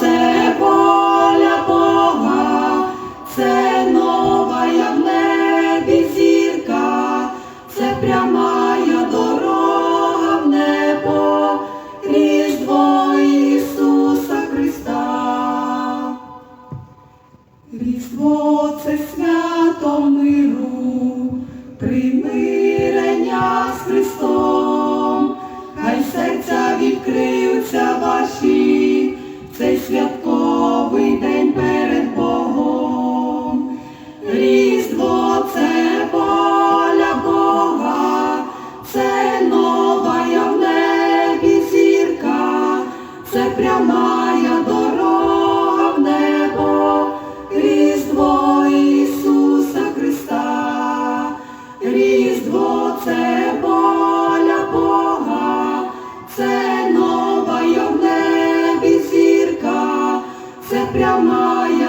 це воля Бога, це нова в небі зірка, це прямая дорога в небо, різдво Ісуса Христа. Різдво це свято. própria mãe.